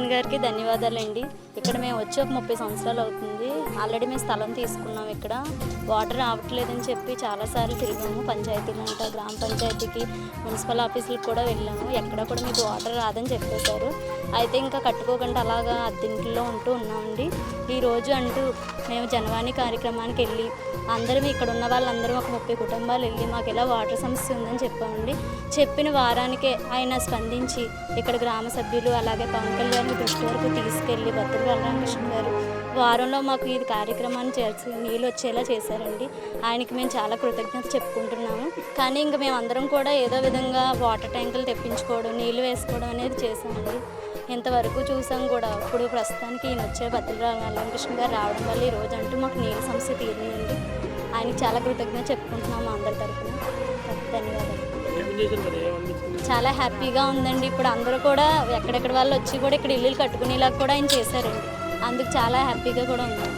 కళ్యాణ్ గారికి ధన్యవాదాలండి. ఇక్కడ మేము వచ్చి ఒక ముప్పై సంవత్సరాలు అవుతుంది. ఆల్రెడీ మేము స్థలం తీసుకున్నాం ఇక్కడ. వాటర్ రావట్లేదని చెప్పి చాలాసార్లు తిరిగాము. పంచాయతీలు అంట గ్రామ పంచాయతీకి మున్సిపల్ ఆఫీసులకు కూడా వెళ్ళాము. ఎక్కడ కూడా మీకు వాటర్ రాదని చెప్పేశారు. అయితే ఇంకా కట్టుకోకుండా అలాగా అద్దెంట్లో ఉంటూ ఉన్నామండి. ఈరోజు అంటూ మేము జనవాణి కార్యక్రమానికి వెళ్ళి అందరం ఇక్కడ ఉన్న వాళ్ళందరం ఒక ముప్పై కుటుంబాలు వెళ్ళి మాకు ఇలా వాటర్ సమస్య ఉందని చెప్పామండి. చెప్పిన వారానికే ఆయన స్పందించి ఇక్కడ గ్రామ సభ్యులు అలాగే పవన్ కళ్యాణ్ దృష్టి వరకు తీసుకెళ్ళి భద్రత బలరామకృష్ణ గారు. వారంలో మాకు ఇది కార్యక్రమాన్ని చేర్చి నీళ్ళు వచ్చేలా చేశారండి. ఆయనకి మేము చాలా కృతజ్ఞత చెప్పుకుంటున్నాము. కానీ ఇంక మేము అందరం కూడా ఏదో విధంగా వాటర్ ట్యాంకులు తెప్పించుకోవడం నీళ్ళు వేసుకోవడం అనేది చేశామండి. ఇంతవరకు చూసాం కూడా. ఇప్పుడు ప్రస్తుతానికి ఈయన వచ్చే భద్ర రామకృష్ణ గారు రావడం వల్ల ఈ రోజు అంటూ మాకు నీళ్ళ సమస్య తీరిందండి. ఆయనకి చాలా కృతజ్ఞత చెప్పుకుంటున్నాము అందరి తరఫున ధన్యవాదాలు. చాలా హ్యాపీగా ఉందండి. ఇప్పుడు అందరూ కూడా ఎక్కడెక్కడ వాళ్ళు వచ్చి కూడా ఇక్కడ ఇల్లు కట్టుకునేలాగా కూడా ఆయన చేశారండి. అందుకు చాలా హ్యాపీగా కూడా ఉంది